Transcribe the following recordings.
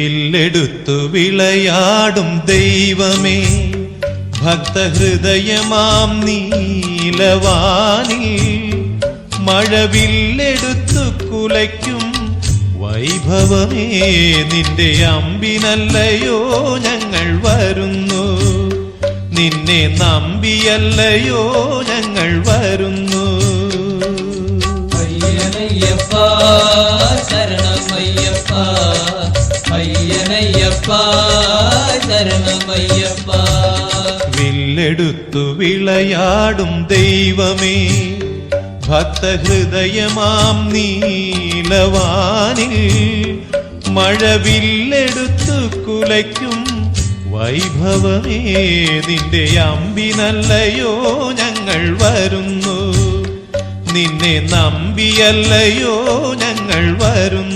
വില്ലെടുത്തു വിളയാടും ദൈവമേ. ഭക്തഹൃദയമാം നീലവാനിൽ മഴവില്ലെടുത്തു കുലയ്ക്കും വൈഭവമേ. നിന്റെ അമ്പിനല്ലയോ ഞങ്ങൾ വരുന്നു. നിന്നെ നമ്പിയല്ലയോ ഞങ്ങൾ വരുന്നു. ശരണമയ്യപ്പ അയ്യനയ്യപ്പ ശരണമയ്യപ്പ. വില്ലെടുത്തു വിളയാടും ദൈവമേ ഭക്തഹൃദയമാം നീലവാനിൽ. മഴവില്ലെടുത്തു കുലയ്ക്കും വൈഭവമേ നിന്റെ അമ്പിനല്ലയോ ഞങ്ങൾ വരുന്നു. നിന്നെ നമ്പിയല്ലയോ ഞങ്ങൾ വരുന്നു.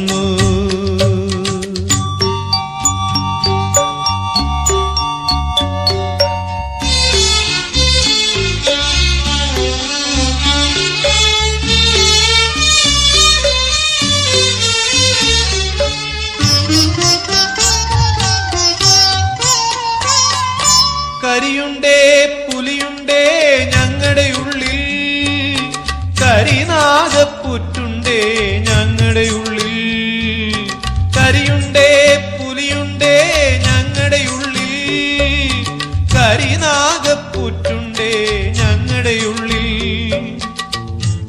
കരിനാഗപ്പുറ്റുണ്ടേ ഞങ്ങളുടെ ഉള്ളിൽ. കരിയുണ്ടേ പുലിയുണ്ടേ ഞങ്ങളുടെ ഉള്ളിൽ. കരിനാഗപ്പുറ്റുണ്ടേ ഞങ്ങളുടെ ഉള്ളിൽ.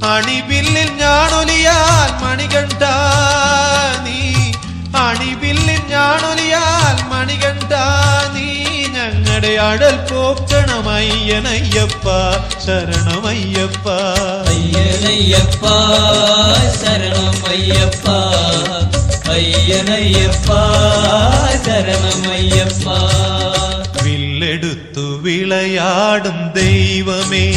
അണിബില്ലിൽ ഞാണൊലിയാൽ മണികണ്ഠ നീ. അണിബില്ലിൽ ഞാണൊലിയാൽ മണികണ്ഠ നീ ഞങ്ങളുടെ അടൽ പോക്കണമയ്യനയ്യപ്പ ശരണമയ്യപ്പ അയ്യനയ്യപ്പ ശരണമയ്യപ്പ അയ്യനയ്യപ്പ ശരണമയ്യപ്പ വില്ലെടുത്തു വിളയാടും ദൈവമേ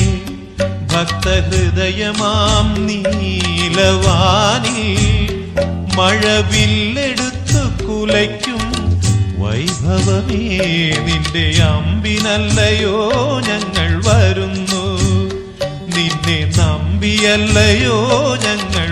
ഭക്തഹൃദയമാം നീലവാനിൽ മഴവില്ലെടുത്തു കുലയ്ക്കും വൈഭവമേ നിന്റെ അമ്പിനല്ലയോ ഞങ്ങൾ വരുന്നു. നിന്നെ നമ്പിയല്ലയോ ഞങ്ങൾ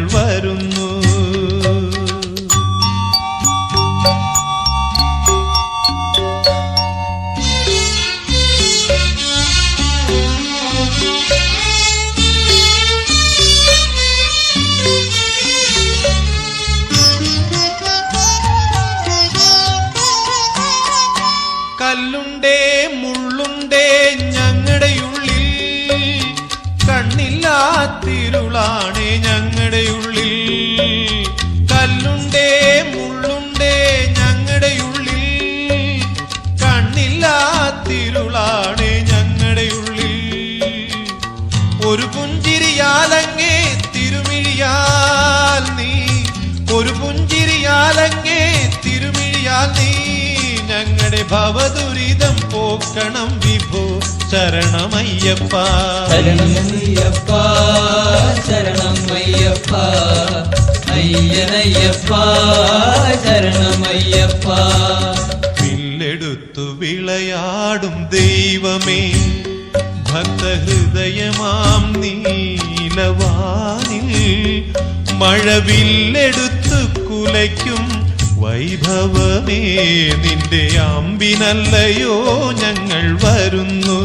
ഒരു പുഞ്ചിരിയാലങ്ങേ തിരുമിഴിയാൽ നീ. ഒരു പുഞ്ചിരിയാലങ്ങേ തിരുമിഴിയാൽ നീ. ഞങ്ങളുടെ ഭവദുരിതം പോക്കണം വിഭോ. ശരണമയ്യപ്പ. ശരണമയ്യപ്പ ശരണമയ്യപ്പ അയ്യനയ്യപ്പ ശരണമയ്യപ്പ. വില്ലെടുത്തു വിളയാടും ദൈവമേ. ഭക്തഹൃദയമാം നീലവാനിൽ മഴവില്ലെടുത്തു കുലയ്ക്കും വൈഭവമേ. നിന്റെ അമ്പിനല്ലയോ ഞങ്ങൾ വരുന്നു.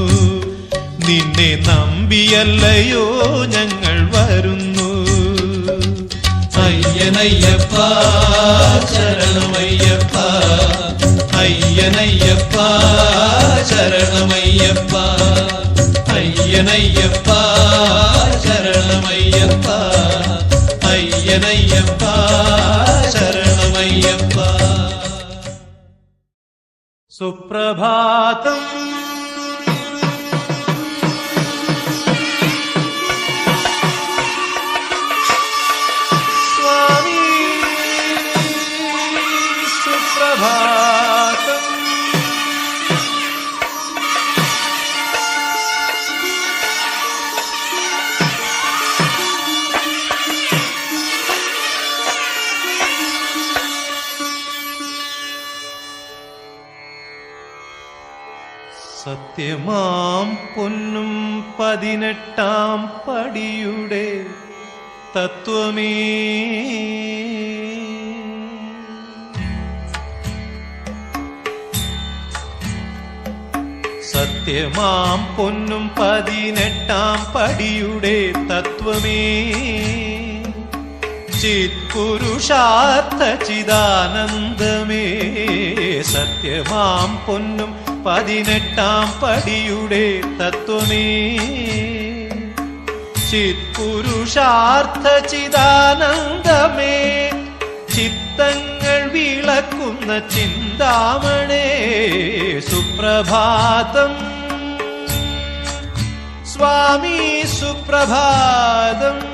നിന്നെ നമ്പിയല്ലയോ ഞങ്ങൾ വരുന്നു. അയ്യനയ്യപ്പ ശരണമയ്യപ്പ. അയ്യനയ്യപ്പ ശരണമയ്യപ്പ. അയ്യനയ്യപ്പ ശരണമയ്യപ്പ അയ്യനയ്യപ്പ ശരണമയ്യപ്പ സുപ്രഭാതം സത്യമാം പൊന്നും പതിനെട്ടാം പടിയുടെ തത്വമേ. സത്യമാം പൊന്നും പതിനെട്ടാം പടിയുടെ തത്വമേ. ചിത്പുരുഷാർത്ഥ ചിദാനന്ദമേ സത്യമാം പൊന്നും പതിനെട്ടാം പടിയുടെ തത്വമേ. ചിത്പുരുഷാർത്ഥ ചിദാനന്ദമേ. ചിത്തങ്ങൾ വിളക്കുന്ന ചിന്താമണേ. സുപ്രഭാതം. സ്വാമി സുപ്രഭാതം.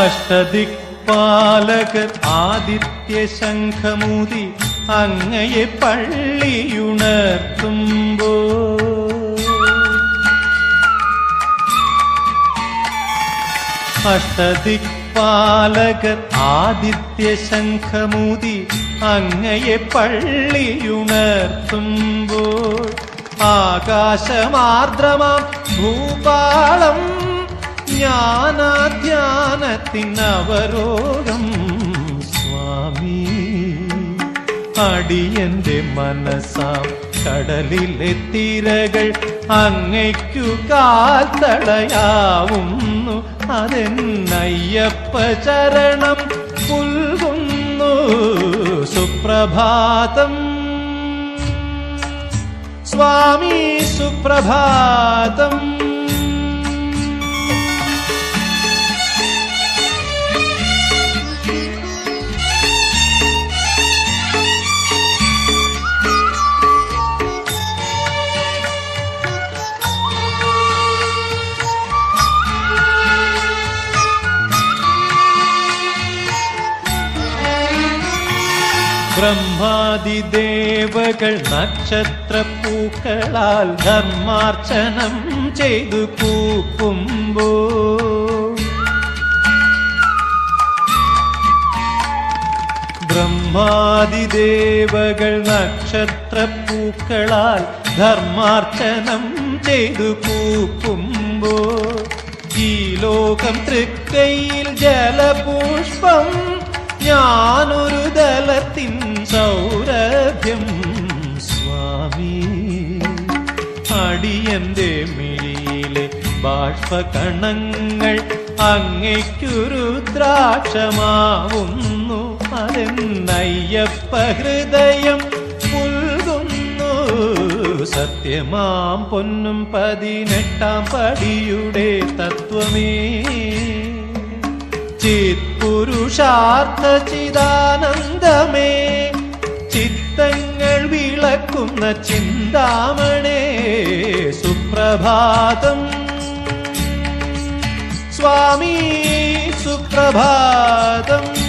അഷ്ടദിക്പാലകർ ആദിത്യ ശംഖമൂതി അങ്ങയെ പള്ളിയുണർത്തുമ്പോ അഷ്ടദിക്പാലകർ ആദിത്യ ശംഖമൂതി അങ്ങയെ പള്ളിയുണർത്തുമ്പോൾ. ആകാശമാർദ്രമാം ഭൂപാളം ജ്ഞാനാധ്യാനത്തിനവരോഗം സ്വാമി. അടിയന്റെ മനസ്സാം കടലിലെ തിരകൾ അങ്ങയ്ക്കു കാൽത്തടയാവുന്നു. അതെന്നയ്യപ്പ ചരണം പുൽകുന്നു. സുപ്രഭാതം. സ്വാമി സുപ്രഭാതം. ബ്രഹ്മാതിദേവകൾ നക്ഷത്രപ്പൂക്കളാൽ ധർമാർച്ചനം ചെയ്തു പൂക്കുമ്പോ. ബ്രഹ്മാതിദേവകൾ നക്ഷത്രപ്പൂക്കളാൽ ധർമാർച്ചനം ചെയ്തു പൂക്കുമ്പോ. ഈ ലോകം തൃക്കയിൽ ജലപുഷ്പം ഞാനൊരു ദലത്തിൻ സൗരഭ്യം സ്വാമി. അടിയന്റെ മിഴിയിലെ ബാഷ്പകണങ്ങൾ അങ്ങയ്ക്കു രുദ്രാക്ഷമാവുന്നു. അതെന്നയ്യപ്പ ഹൃദയം പുൽകുന്നു സത്യമാം പൊന്നും പതിനെട്ടാം പടിയുടെ തത്വമേ. ചിത്പുരുഷാർത്ഥ ചിദാനന്ദമേ. വിളക്കുന്ന ചിന്താമണേ സുപ്രഭാതം. സ്വാമി സുപ്രഭാതം.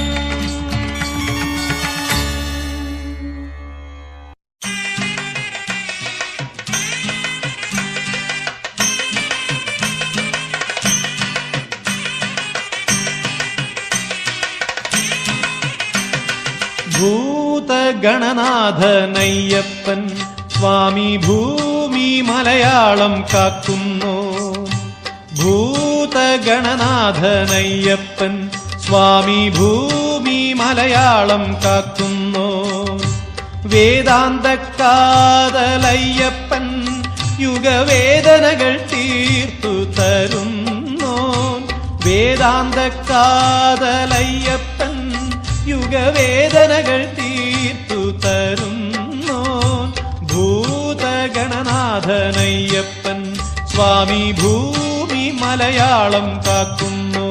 ഭൂതഗണനാഥനയ്യപ്പൻ സ്വാമി ഭൂമി മലയാളം കാക്കുന്നു. ഭൂതഗണനാഥനയ്യപ്പൻ സ്വാമി ഭൂമി മലയാളം കാക്കുന്നു. വേദാന്തക്കാതലയ്യപ്പൻ യുഗവേദനകൾ തീർത്തു തരുന്നു. വേദാന്തക്കാതലയ്യപ്പൻ യുഗവേദനകൾ ഭൂതഗണനാഥനയ്യപ്പൻ സ്വാമി ഭൂമി മലയാളം കാക്കുന്നു.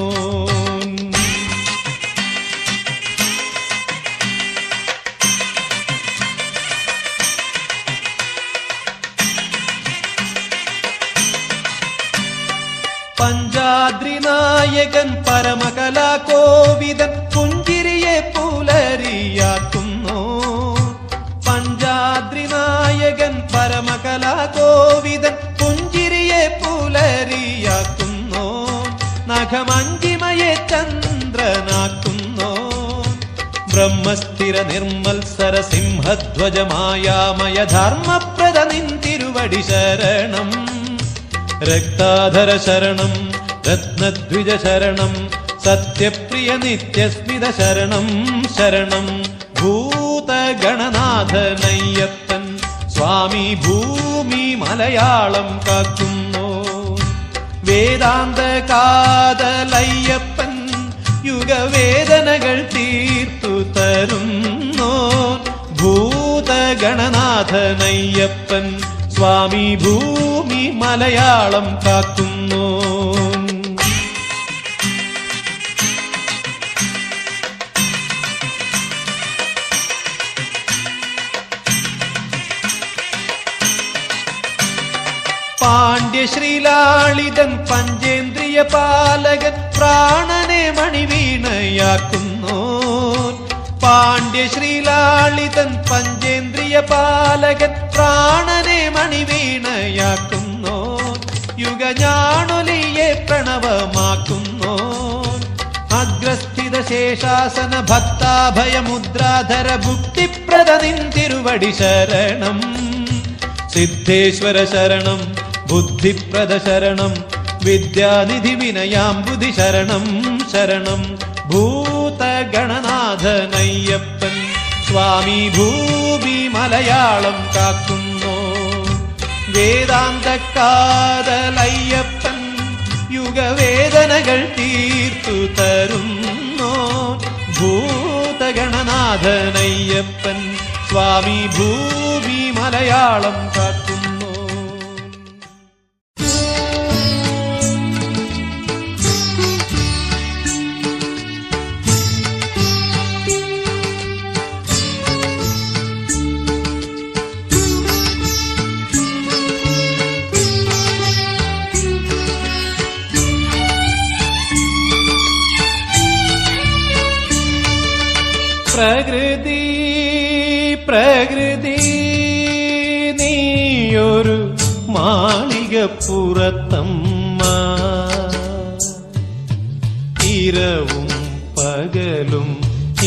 പഞ്ചാദ്രി നായകൻ പരമകലാ കോവിതൻ പരമകലാകോവിദൻ പുഞ്ചിരിയെ പുലരിയാക്കുന്നു? നഖമഞ്ചിമയെ ചന്ദ്രനാക്കുന്നു? ബ്രഹ്മസ്ഥിര നിർമ്മത്സര സിംഹധ്വജമായാമയ ധർമ്മപ്രദ നിന്തിരുവടി ശരണം. രക്താധര ശരണം രത്നദ്വിജ ശരണം സത്യപ്രിയ നിത്യസ്മിത ശരണം ശരണം. ഭൂതഗണനാഥനയ്യപ്പൻ സ്വാമി ഭൂമി മലയാളം കാക്കുന്നു. വേദാന്ത കാതലയ്യപ്പൻ യുഗവേദനകൾ തീർത്തു തരുന്നോ. ഭൂതഗണനാഥനയ്യപ്പൻ സ്വാമി ഭൂമി മലയാളം കാക്കുന്നു. പാണ്ഡ്യശ്രീലാളിതൻ പഞ്ചേന്ദ്രിയ പാലകൻ പ്രാണനെ മണിവീണയാക്കുന്നു പാണ്ഡ്യശ്രീലാളിതൻ പഞ്ചേന്ദ്രിയ പാലകൻ പ്രാണനെ മണിവീണയാക്കുന്നു യുഗഞാണൊലിയെ പ്രണവമാക്കുന്നു അഗ്രസ്ഥിത ശേഷാസന ഭക്താഭയമുദ്രാധര ഭുക്തിപ്രദ നിന്തിരുവടി ശരണം. സിദ്ധേശ്വര ശരണം ബുദ്ധിപ്രദ ശരണം വിദ്യാനിധി വിനയാംബുധി ശരണം. ശരണം ഭൂതഗണനാഥനയ്യപ്പൻ സ്വാമി ഭൂമി മലയാളം കാക്കുന്നു. വേദാന്തക്കാതലയ്യപ്പൻ യുഗവേദനകൾ തീർത്തു തരുന്നു. ഭൂതഗണനാഥനയ്യപ്പൻ സ്വാമി ഭൂമി മലയാളം കാക്കുന്നു ഇരവും പകലും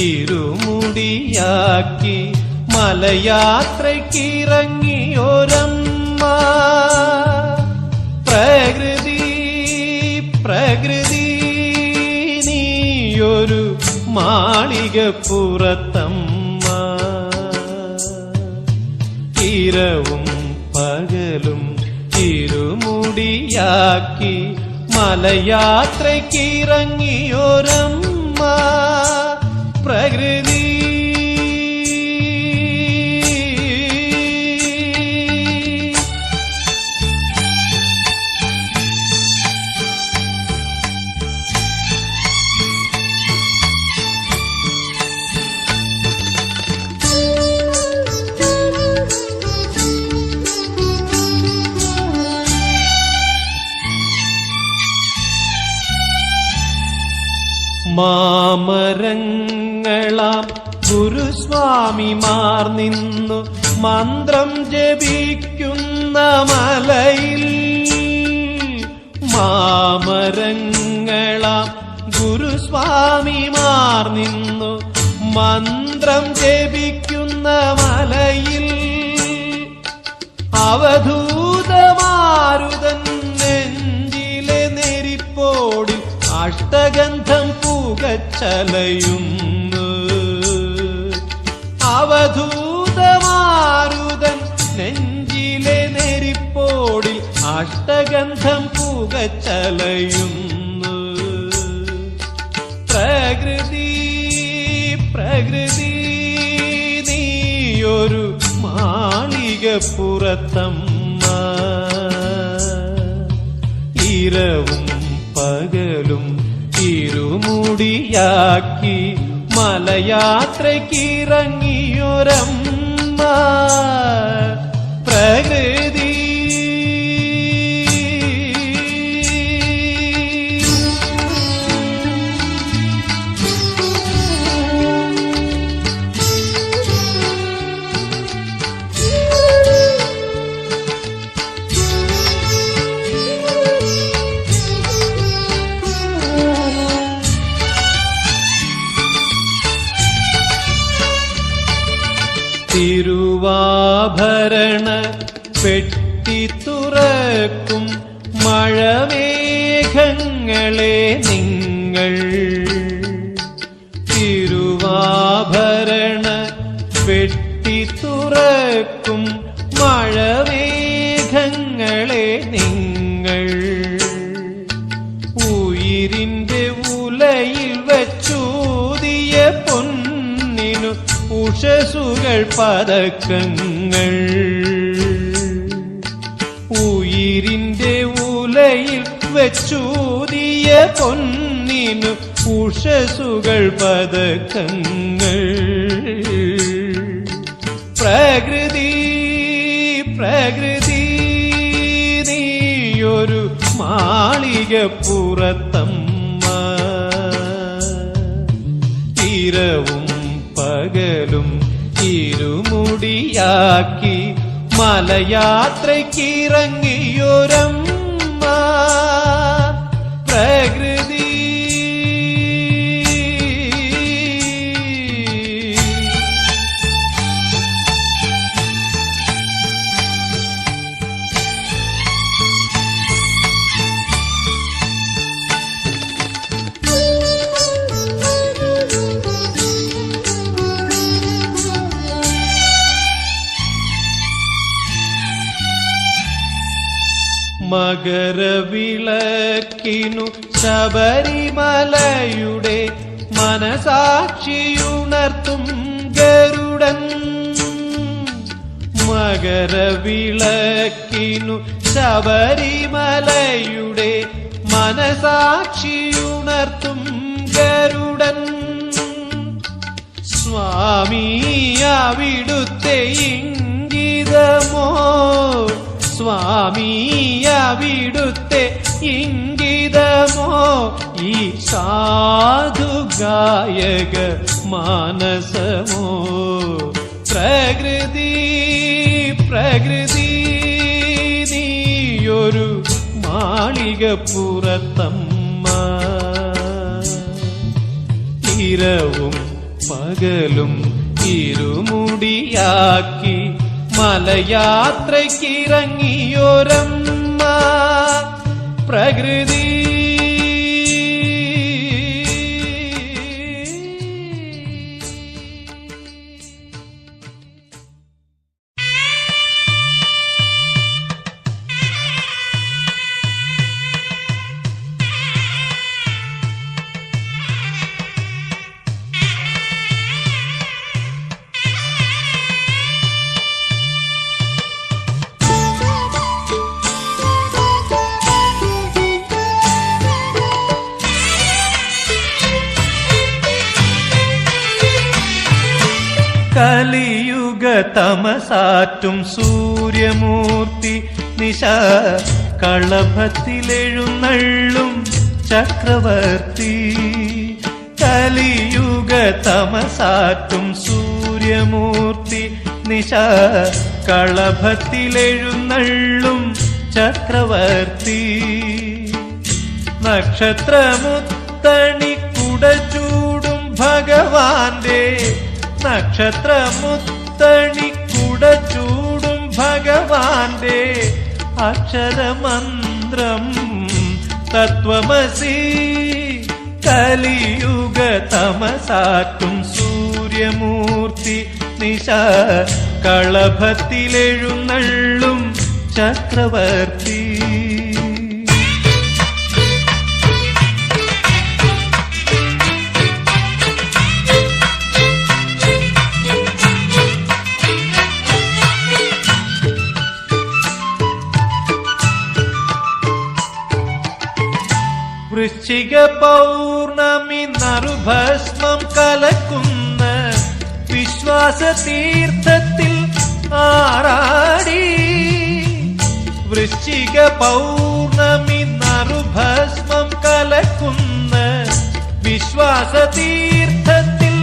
ഇരുമുടിയാക്കി മലയാത്രയ്ക്കിറങ്ങിയൊരമ്മ പ്രകൃതി പ്രകൃതി നീയൊരു മാളികപ്പുറത്തമ്മ. ഇരവും പകലും ഇരുമുടിയാക്കി മലയാത്രയ്ക്കിറങ്ങിയൊരമ്മ പ്രകൃതി ഗുരുസ്വാമിമാർ നിന്നു മന്ത്രം ജപിക്കുന്ന മലയിൽ മാമരങ്ങളാം ഗുരുസ്വാമിമാർ നിന്നു മന്ത്രം ജപിക്കുന്ന മലയിൽ അവധൂതമാരുതൻ നെഞ്ചിലെ നെരിപ്പോടിൽ അഷ്ടഗന്ധം പുകച്ചലയുന്നു അഷ്ടഗന്ധം പുകച്ചലയുന്നു. പ്രകൃതി പ്രകൃതി നീയൊരു മാളികപ്പുറത്തമ്മ ഇരവും പകലും ഇരുമുടിയാക്കി മലയാത്രയ്ക്കിറങ്ങിയൊരമ്മ പ്രകൃതി തിരുവാഭരണ പെട്ടി തുറക്കും മഴമേഘങ്ങളെ നിങ്ങൾ ഉഷസുകൾ പതക്കങ്ങൾ. ഉയിരിന്റെ ഉലയിൽ വെച്ചൂതിയ പൊന്നിനു ഉഷസുകൾ പതക്കങ്ങൾ. പ്രകൃതി പ്രകൃതി നീയൊരു മാളിക പുറത്തമ്മ. തീരവും പകലും ഇരുമുടിയാക്കി മലയാത്രയ്ക്കിറങ്ങിയൊരമ്മ. മകരവിളക്കിനു ശബരിമലയുടെ മനസാക്ഷിയുണർത്തും ഗരുഡൻ. മകരവിളക്കിനു ശബരിമലയുടെ മനസാക്ഷിയുണർത്തും ഗരുഡൻ. സ്വാമി അവിടുത്തെ ഇംഗിതമോ? സ്വാമി അവിടുത്തെ ഇംഗിതമോ? ഈ സാധു ഗായക മാനസമോ? പ്രകൃതി പ്രകൃതി നീയൊരു മാളിക പുറത്തമ്മ ഇരവും പകലും ഇരുമുടിയാക്കി മലയാത്രയ്ക്കിറങ്ങിയൊരമ്മ. പ്രകൃതി ചക്രവർത്തി കലിയുഗ തമസാറ്റും സൂര്യമൂർത്തി നിശ കളഭത്തിലെഴുന്നള്ളും ചക്രവർത്തി. നക്ഷത്രമുത്തണി കുടചൂടും ഭഗവാന്റെ നക്ഷത്രമുത്തണി കുടചൂടും ഭഗവാന്റെ അക്ഷരമന്ത്രം തത്വമസി. കലിയുഗ തമസാറ്റും സൂര്യമൂർത്തി നിശ കളഭത്തിലെഴുന്നള്ളും ചക്രവർത്തി. വൃശ്ചിക പൗർണമി നറുഭസ്മം കലക്കുന്ന വിശ്വാസ തീർത്ഥത്തിൽ ആറാടി വൃശ്ചിക പൗർണമി നറുഭസ്മം കലക്കുന്ന വിശ്വാസ തീർത്ഥത്തിൽ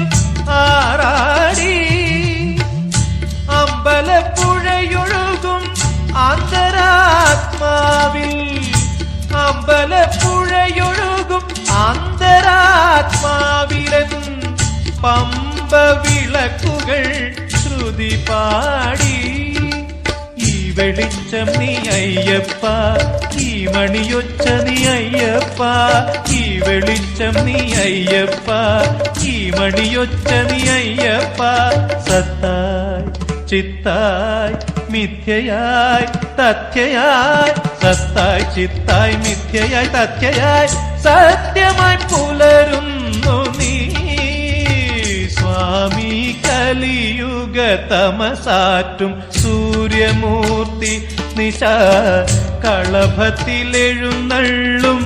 ആറാടി അമ്പലപ്പുഴയൊഴുകും അന്തരാത്മാവിൽ അമ്പലപ്പുഴയൊഴുകും അന്തരാത്മാവിലൻ പമ്പ വിളക്കുകൾ ശ്രുതി പാടി. വെളിച്ചം നീ അയ്യപ്പ ഈ മണിയൊച്ച നീ അയ്യപ്പ ഈ വെളിച്ചം നീ അയ്യപ്പ ഈ മണിയൊച്ച നീ അയ്യപ്പ. സത്തായ് ചിത്തായി മിഥ്യയായി തഥ്യയായി സത്തായി ചിത്തായി മിഥ്യയായി തഥ്യയായി സത്യമായി പുലരുന്നു നീ. സ്വാമി കലിയുഗ തമസാറ്റും സൂര്യമൂർത്തി നിശ കളഭത്തിലെഴുന്നള്ളും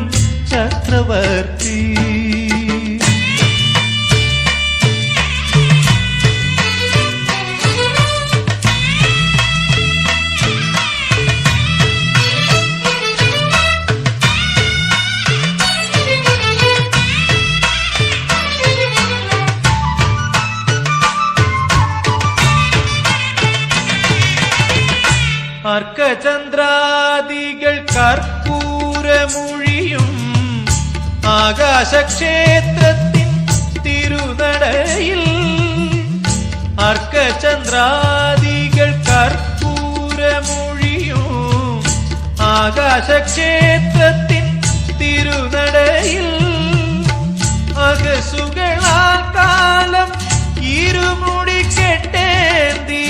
ചക്രവർത്തി. അർക്കചന്ദ്രാദികൾ കർപ്പൂരമൊഴിയും ആകാശക്ഷേത്രത്തിൻ തിരുനടയിൽ അർക്കചന്ദ്രാദികൾ കർപ്പൂരമൊഴിയും ആകാശക്ഷേത്രത്തിൻ തിരുനടയിൽ അകസുകളാ കാലം ഇരുമുടി കെട്ടേന്തി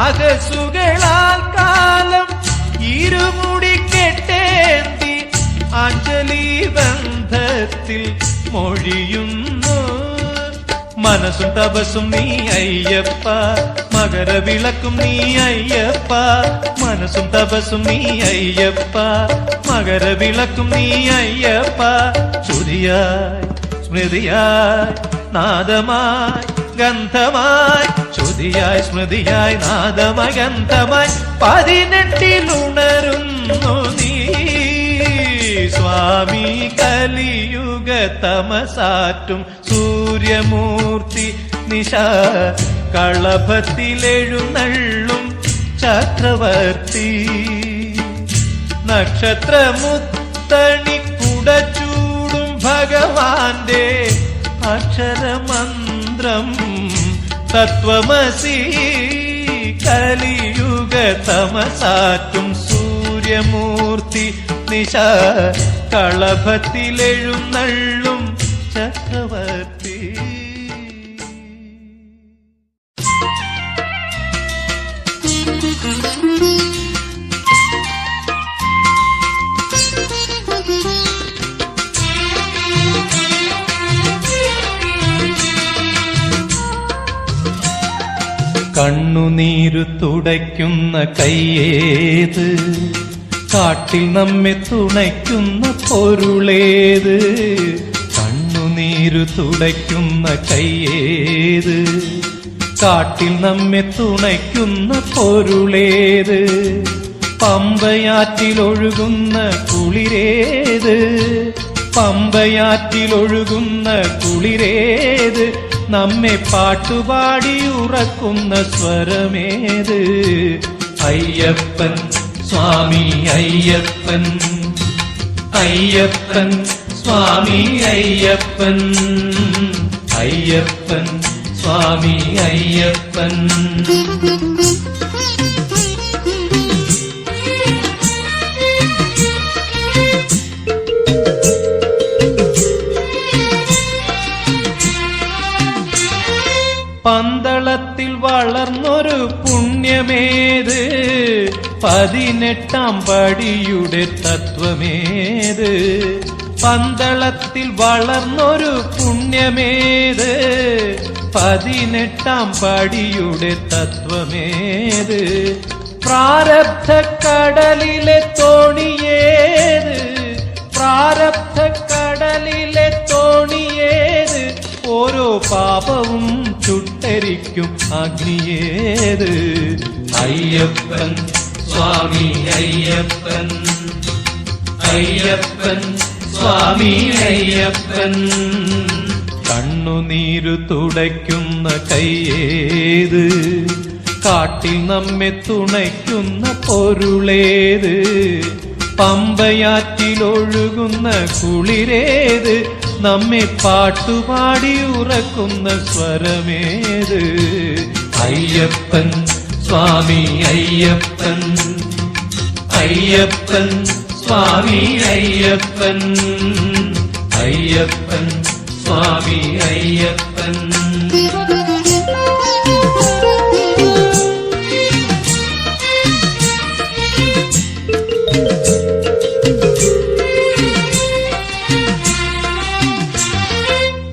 അകസുകളാൽ കാലം ഇരുമുടി കെട്ടേന്തി അഞ്ജലി ബന്ധത്തിൽ മൊഴിയുന്നു. മനസ്സും തപസ്സും നീ അയ്യപ്പ മകരവിളക്കും നീ അയ്യപ്പ മനസ്സും തപസ്സും നീ അയ്യപ്പ മകരവിളക്കും നീ അയ്യപ്പ. ശ്രുതിയായി സ്മൃതിയായി നാദമായി ഗന്ധമായി ശ്രുതിയായി സ്മൃതിയായി നാദമകന്തമായി പതിനെട്ടിലുണരുന്നു നീ. സ്വാമി കലിയുഗ തമസാറ്റും സൂര്യമൂർത്തി നിശ കളഭത്തിലെഴുന്നള്ളും ചക്രവർത്തി. നക്ഷത്രമുത്തണി കുടച്ചൂടും ഭഗവാന്റെ അക്ഷരമന്ത്രം തത്വമസി കലിയുഗ തമസാറ്റും സൂര്യമൂർത്തി നിശ കളഭത്തിലെഴുന്നള്ളും ചക്രവർത്തി. കണ്ണുനീരു തുടയ്ക്കുന്ന കയ്യേത് കാട്ടിൽ നമ്മെ തുണയ്ക്കുന്ന പൊരുളേത്? കണ്ണുനീരു തുടയ്ക്കുന്ന കയ്യേത് കാട്ടിൽ നമ്മെ തുണയ്ക്കുന്ന പൊരുളേത്? പമ്പയാറ്റിലൊഴുകുന്ന കുളിരേത്? പമ്പയാറ്റിലൊഴുകുന്ന കുളിരേത്? നമ്മെ പാട്ടുപാടി ഉറക്കുന്ന സ്വരമേത്? അയ്യപ്പൻ സ്വാമി അയ്യപ്പൻ. അയ്യപ്പൻ സ്വാമി അയ്യപ്പൻ. അയ്യപ്പൻ സ്വാമി അയ്യപ്പൻ. പതിനെട്ടാം പടിയുടെ തത്വമേത്? പന്തളത്തിൽ വളർന്നൊരു പുണ്യമേത്? പതിനെട്ടാം പടിയുടെ തത്വമേത്? പ്രാരബ്ധ കടലിലെ തോണിയേത്? പ്രാരബ്ധ കടലിലെ തോണിയേത്? ഓരോ പാപവും ചുട്ടരിക്കും അഗ്നിയേത്? അയ്യപ്പൻ സ്വാമി അയ്യപ്പൻ. അയ്യപ്പൻ സ്വാമി അയ്യപ്പൻ. കണ്ണുനീരു തുടയ്ക്കുന്ന കയ്യേത് കാട്ടിൽ നമ്മെ തുണയ്ക്കുന്ന പൊരുളേത് പമ്പയാറ്റിലൊഴുകുന്ന കുളിരേത് നമ്മെ പാട്ടുപാടി ഉറക്കുന്ന സ്വരമേത്. അയ്യപ്പൻ സ്വാമി അയ്യപ്പൻ. അയ്യപ്പൻ സ്വാമി അയ്യപ്പൻ. അയ്യപ്പൻ സ്വാമി അയ്യപ്പൻ.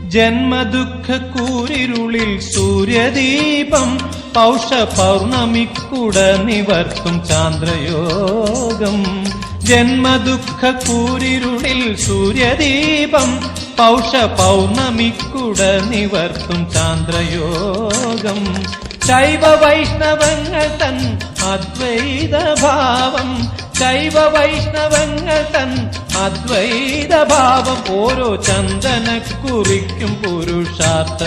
ജന്മദുഃഖ കൂരിരുളിൽ സൂര്യദീപം പൗഷ പൗർണമിക്കുട നിവർത്തും ചാന്ദ്രയോഗം. ജന്മദുഃഖ കൂരിരുളിൽ സൂര്യദീപം പൗഷ പൗർണമിക്കുട നിവർത്തും ചാന്ദ്രയോഗം. ശൈവ വൈഷ്ണവങ്ങൾ തൻ അദ്വൈത ഭാവം ശൈവ വൈഷ്ണവങ്ങൾ തൻ അദ്വൈത ഭാവം ഓരോ ചന്ദനക്കുറിക്കും പുരുഷാർത്ഥ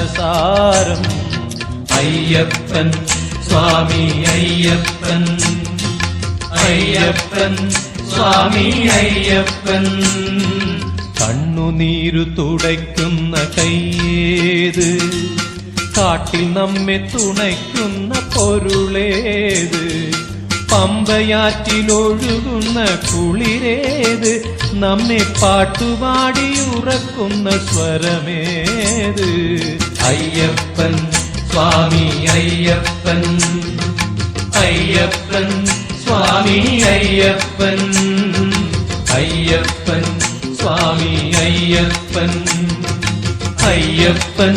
സാരം അയ്യപ്പൻ സ്വാമി അയ്യപ്പൻ അയ്യപ്പൻ സ്വാമി അയ്യപ്പൻ കണ്ണുനീരു തുടയ്ക്കുന്ന കയ്യേത് കാട്ടിൽ നമ്മെ തുണയ്ക്കുന്ന പൊരുളേത് പമ്പയാറ്റിലൊഴുകുന്ന കുളിരേത് നമ്മെ പാട്ടുപാടി ഉറക്കുന്ന സ്വരമേത് അയ്യപ്പൻ സ്വാമി അയ്യപ്പൻ അയ്യപ്പൻ സ്വാമി അയ്യപ്പൻ അയ്യപ്പൻ സ്വാമി അയ്യപ്പൻ അയ്യപ്പൻ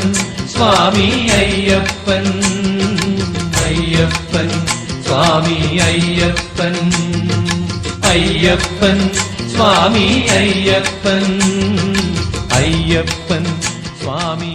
സ്വാമി അയ്യപ്പൻ അയ്യപ്പൻ സ്വാമി അയ്യപ്പൻ അയ്യപ്പൻ സ്വാമി അയ്യപ്പൻ അയ്യപ്പൻ സ്വാമി